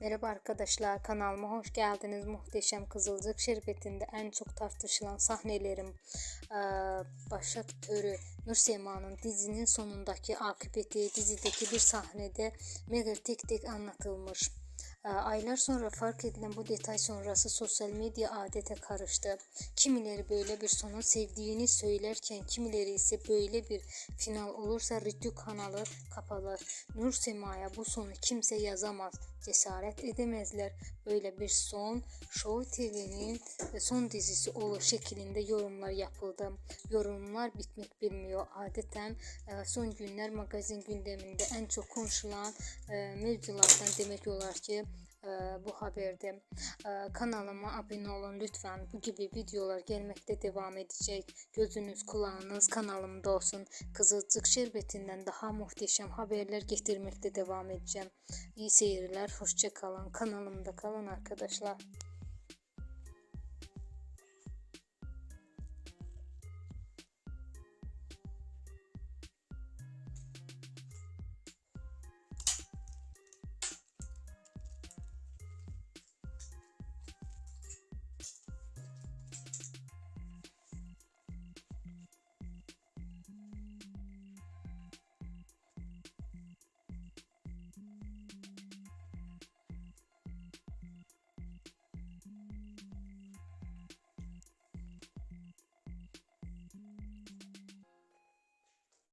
Merhaba arkadaşlar kanalıma hoş geldiniz. Muhteşem Kızılcık Şerbeti'nde en çok tartışılan sahnelerim Başak Törü Nur Sema'nın dizinin sonundaki akıbeti dizideki bir sahnede mega tek tek anlatılmış. Aylar sonra fark edilen bu detay sonrası sosyal medya adete karıştı. Kimileri böyle bir sonu sevdiğini söylerken kimileri ise böyle bir final olursa Ritü kanalı kapalı. Nur Sema'ya bu sonu kimse yazamaz, cesaret edemezler. Böyle bir son Show TV'nin son dizisi olur şeklinde yorumlar yapıldı. Yorumlar bitmek bilmiyor. Adeten e, son günler magazin gündeminde en çok konuşulan e, mevzulardan demek olar ki e, bu haberde E, kanalıma abone olun lütfen. Bu gibi videolar gelmekte devam edecek. Gözünüz kulağınız kanalımda olsun. Kızılcık şerbetinden daha muhteşem haberler getirmekte devam edeceğim. İyi seyirler. Hoşça kalın. Kanalımda kalın arkadaşlar.